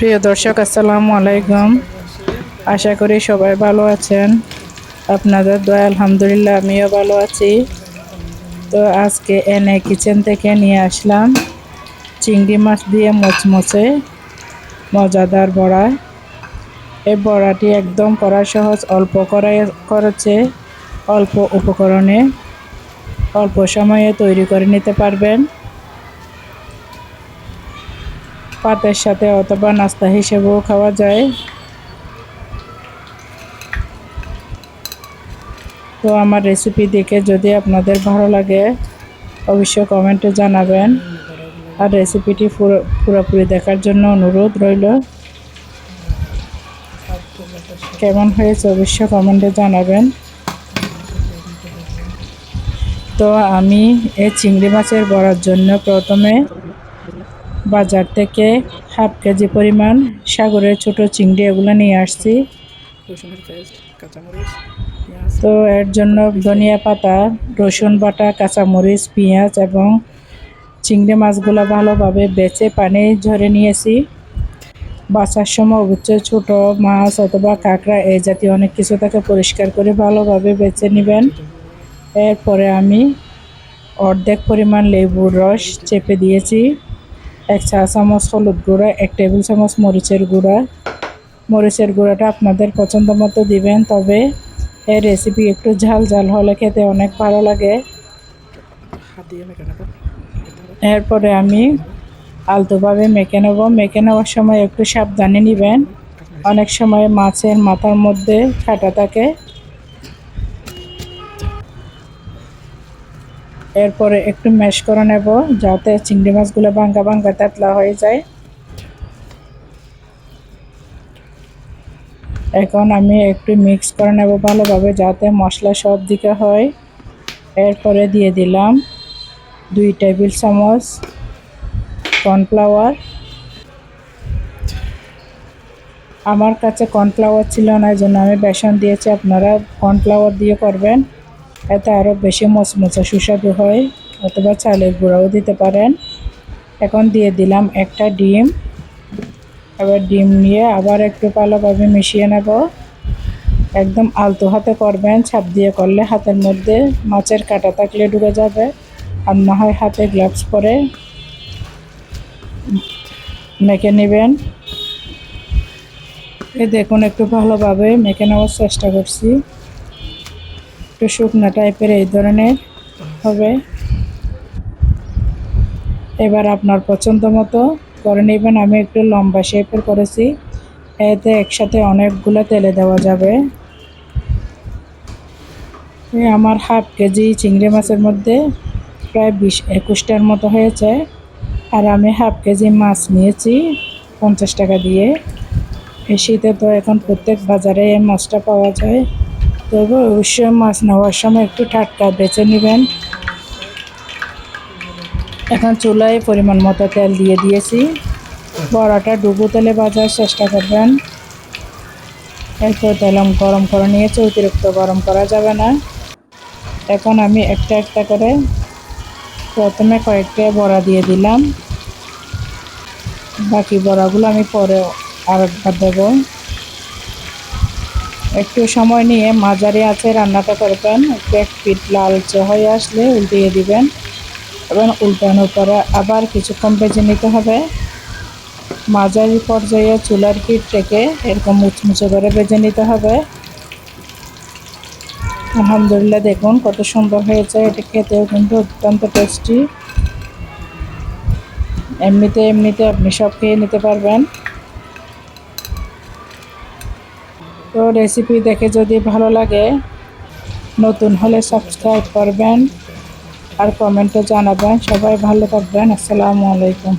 প্রিয় দর্শক, আসসালামু আলাইকুম। আশা করি সবাই ভালো আছেন। আপনাদের দয়া, আলহামদুলিল্লাহ, আমিও ভালো আছি। তো আজকে এনে কিচেন থেকে নিয়ে আসলাম চিংড়ি মাছ দিয়ে মচমচে মজাদার বড়া। এই বড়াটি একদম করা সহজ, অল্প করে করেছে, অল্প উপকরণে, অল্প সময়ে তৈরি করে নিতে পারবেন। পাতের সাথে অথবা নাস্তা হিসেবেও খাওয়া যায়। তো আমার রেসিপি দেখে যদি আপনাদের ভালো লাগে, অবশ্যই কমেন্টে জানাবেন। আর রেসিপিটি পুরো, পুরোপুরি দেখার জন্য অনুরোধ রইল। কেমন হয়েছে অবশ্যই কমেন্টে জানাবেন। তো আমি এই চিংড়ি মাছের বড়ার জন্য প্রথমে বাজার থেকে হাফ কেজি পরিমাণ সাগরের ছোট চিংড়ি এগুলো নিয়ে আসছি। কাঁচামরিচ তো এর জন্য ধনিয়া পাতা রসুন বাটা কাঁচামরিচ পেঁয়াজ এবং চিংড়ি মাছগুলো ভালোভাবে বেছে পানি ঝরে নিয়েছি। বাছার সময় অবশ্যই ছোট মাছ অথবা কাঁকড়া এই জাতীয় অনেক কিছু তাকে পরিষ্কার করে ভালোভাবে বেছে নেবেন। এরপরে আমি অর্ধেক পরিমাণ লেবুর রস চেপে দিয়েছি। এক চা চামচ হলুদ গুঁড়া, এক টেবিল চামচ মরিচের গুঁড়া। মরিচের গুঁড়াটা আপনাদের পছন্দ মতো দিবেন, তবে এই রেসিপি একটু ঝাল ঝাল হলে খেতে অনেক ভালো লাগে। এরপরে আমি আলতোভাবে মেখে নেব। মেখে নেওয়ার সময় একটু সাবধানে নেবেন। অনেক সময় মাছের মাথার মধ্যে কাটা থাকে। এরপরে একটু ম্যাশ করে নেব যাতে চিংড়ি মাছগুলো ভাঙ্গা ভাঙ্গা তাতলা হয়ে যায়। এখন আমি একটু মিক্স করে নেব ভালোভাবে যাতে মশলা সব দিকে হয়। এরপরে দিয়ে দিলাম দুই টেবিল চামচ কর্নফ্লাওয়ার। আমার কাছে কর্নফ্লাওয়ার ছিল না এই জন্য আমি বেসন দিয়েছি, আপনারা কর্নফ্লাওয়ার দিয়ে করবেন। এতে আরও বেশি মচমচে সুস্বাদু হয়, অথবা চালের গুঁড়াও দিতে পারেন। এখন দিয়ে দিলাম একটা ডিম। এবার ডিম নিয়ে আবার একটু ভালোভাবে মিশিয়ে নেব। একদম আলতো হাতে করবেন, ছাপ দিয়ে করলে হাতের মধ্যে মাছের কাটা থাকলে ঢুকে যাবে। আর না হয় হাতে গ্লাভস পরে মেখে নেবেন। এ দেখুন, একটু ভালোভাবে মেখে নেওয়ার চেষ্টা করছি। একটু শুকনা টাইপের এই ধরনের হবে। এবার আপনার পছন্দ মতো করে নেবেন। আমি একটু লম্বা শেপের করেছি। এতে একসাথে অনেকগুলো তেলে দেওয়া যাবে। আমার হাফ কেজি চিংড়ি মাছের মধ্যে প্রায় বিশ একুশটার মতো হয়েছে। আর আমি হাফ কেজি মাছ নিয়েছি পঞ্চাশ টাকা দিয়ে। এই শীতে তো এখন প্রত্যেক বাজারে এই মাছটা পাওয়া যায়। তবে অবশ্যই মাছ নেওয়ার সময় একটু টাটকা বেছে নেবেন। এখন চুলায় পরিমাণ মতো তেল দিয়ে দিয়েছি। বড়াটা ডুবো তেলে ভাজার চেষ্টা করবেন। এরপর তেল গরম করে নিয়েছে, অতিরিক্ত গরম করা যাবে না। এখন আমি একটা একটা করে প্রথমে কয়েকটা বড়া দিয়ে দিলাম। বাকি বড়াগুলো আমি পরে আরেকবার দেবো। একটু সময় নিয়ে মাঝারি আছে রান্নাটা করবেন, একটু এক পিঠ লালচে হয়ে আসলে উল্টিয়ে দিবেন। এবং উল্টানোর পরে আবার কিছুক্ষণ ভেজে নিতে হবে। মাঝারি পর্যায়ে চুলার পিঠ রেখে এরকম মুচমুচে করে ভেজে নিতে হবে। আলহামদুলিল্লাহ দেখুন কত সুন্দর হয়েছে, এটা খেতেও কিন্তু অত্যন্ত টেস্টি এমনিতে এমনিতে আপনি সব খেয়ে নিতে পারবেন। তো রেসিপি দেখে যদি ভালো লাগে, নতুন হলে সাবস্ক্রাইব করবেন আর কমেন্টে জানাবেন। সবাই ভালো থাকবেন। আসসালামু আলাইকুম।